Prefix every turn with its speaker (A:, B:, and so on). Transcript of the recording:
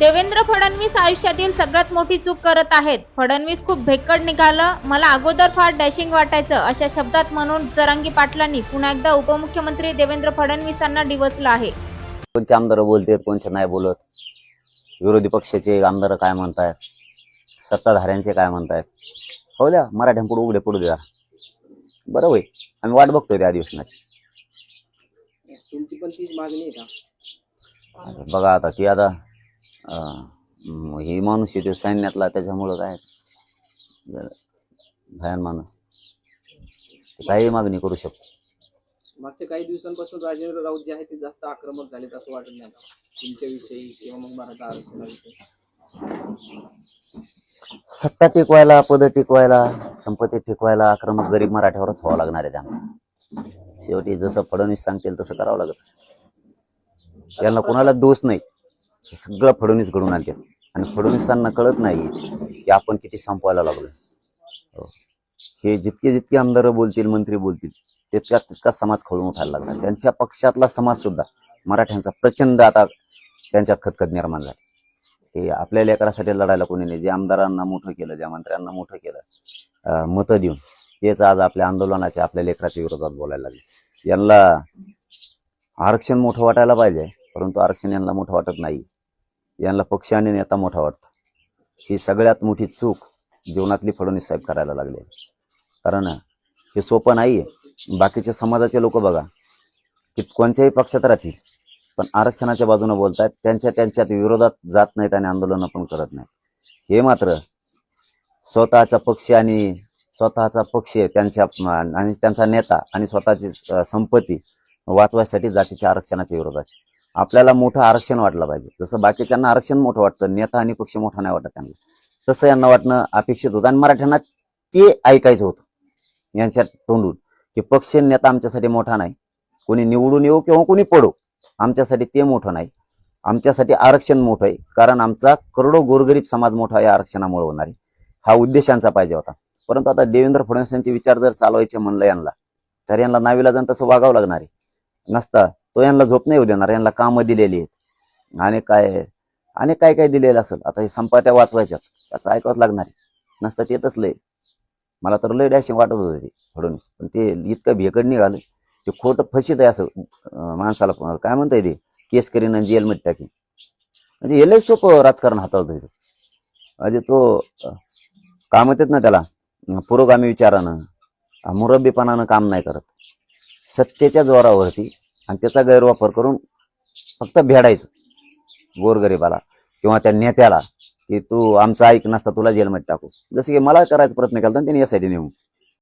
A: देवेंद्र फडणवीस आयुष्यातील सगळ्यात मोठी चूक करत आहेत. फडणवीस खूप भेक्कड निघालं. मला अगोदर फार डॅशिंग वाटायचं. अशा शब्दात म्हणून जरांगी पाटलांनी पुन्हा एकदा उपमुख्यमंत्री देवेंद्र फडणवीसांना डिवचलं आहे.
B: कोणचे आमदार बोलतात कोणचे नाही बोलत. विरोधी पक्षाचे आमदार काय म्हणतायत? सत्ताधाऱ्यांचे काय म्हणतायत? हो द्या मराठ्यां पुढे उघडे पडू द्या बरं होय आम्ही वाट बघतोय त्या अधिवेशनाची.
C: तुमची पण तीच मागणी आहे का?
B: आता बघा आता ती आता ही माणूस येतो सैन्यातला त्याच्यामुळं काय? भयान माणूस. काही मागणी करू शकतो.
C: मागच्या काही दिवसांपासून राजेंद्र राऊत जे आहे ते जास्त आक्रमक झालेत असं वाटत नाही. तुमच्याविषयी किंवा मग मराठा आरक्षणाविषयी.
B: सत्ता टिकवायला पद टिकवायला संपत्ती टिकवायला आक्रमक गरीब मराठ्यावरच व्हावं लागणार आहे त्यांना. शेवटी जसं फडणवीस सांगतील तसं करावं लागत असतं. यांना कोणाला दोष नाही. हे सगळं फडणवीस घडून आणतात. आणि फडणवीसांना कळत नाही की आपण किती संपवायला लागलो. हो. हे. जितके जितके आमदार बोलतील मंत्री बोलतील तितका तितका समाज खळून उठायला लागला त्यांच्या पक्षातला समाज सुद्धा मराठ्यांचा प्रचंड आता त्यांच्यात खतखत निर्माण झाली. ते आपल्या लेकरासाठी लढायला कोणी नाही. जे आमदारांना मोठं केलं ज्या मंत्र्यांना मोठं केलं मतं देऊन तेच आज आपल्या आंदोलनाच्या आपल्या लेकराच्या विरोधात बोलायला लागले. यांना आरक्षण मोठं वाटायला पाहिजे. परंतु आरक्षण यांना मोठं वाटत नाही. यांना पक्ष आणि नेता मोठा वाटतो. ही सगळ्यात मोठी चूक जीवनातली फडणवीस साहेब करायला लागले. कारण हे सोपं नाहीये बाकीच्या समाजाचे लोक बघा. की कोणत्याही पक्षात राहतील पण आरक्षणाच्या बाजूने बोलतायत त्यांच्या त्यांच्यात विरोधात जात नाहीत आणि आंदोलनं पण करत नाहीत. हे मात्र स्वतःचा पक्ष आणि स्वतःचा पक्ष त्यांच्या आणि त्यांचा नेता आणि स्वतःची संपत्ती वाचवायसाठी जातीच्या आरक्षणाच्या विरोधात आपल्याला मोठं आरक्षण वाटलं पाहिजे. जसं बाकीच्यांना आरक्षण मोठं वाटतं नेता आणि पक्ष मोठा नाही वाटत त्यांना. तसं यांना वाटणं अपेक्षित होतं. आणि मराठ्यांना ते ऐकायचं होतं यांच्या तोंडून की पक्ष नेता आमच्यासाठी मोठा नाही. कोणी निवडून येऊ किंवा कोणी पडो आमच्यासाठी ते मोठं नाही. आमच्यासाठी आरक्षण मोठं आहे. कारण आमचा करोडो गोरगरीब समाज मोठा या आरक्षणामुळे होणार आहे. हा उद्देश यांचा पाहिजे होता. परंतु आता देवेंद्र फडणवीस यांचे विचार जर चालवायचे म्हणलं यांना तर यांना नावीला जाऊन तसं वागावं लागणार आहे. नसता तो यांना झोप नाही येऊ देणार यांना कामं दिलेली आहेत. आणि काय आणि काय काय दिलेलं असेल? आता हे संपात्या वाचवायच्यात. त्याचं ऐकावंच लागणार आहे. नसतं येतच तसलंय मला तर लय डॅशिंग वाटत होतं ते फडणवीस. पण ते इतकं भेकड निघालं. ते खोटं फशीत आहे असं माणसाला काय म्हणता ते? केस करीन आणि जेलमध्ये टाकीन. म्हणजे हे लय सोपं राजकारण हाताळतो इथं म्हणजे तो काम येतात ना त्याला. पुरोगामी विचारानं मुरब्बीपणानं काम नाही करत. सत्तेच्या जोरावरती आणि त्याचा गैरवापर करून फक्त भेडायचं गोरगरीबाला किंवा त्या नेत्याला की तू आमचं ऐक नसता तुला जेलमध्ये टाकू. जसं की मला करायचा प्रयत्न केला होता आणि त्यांनी यासाठी नेऊ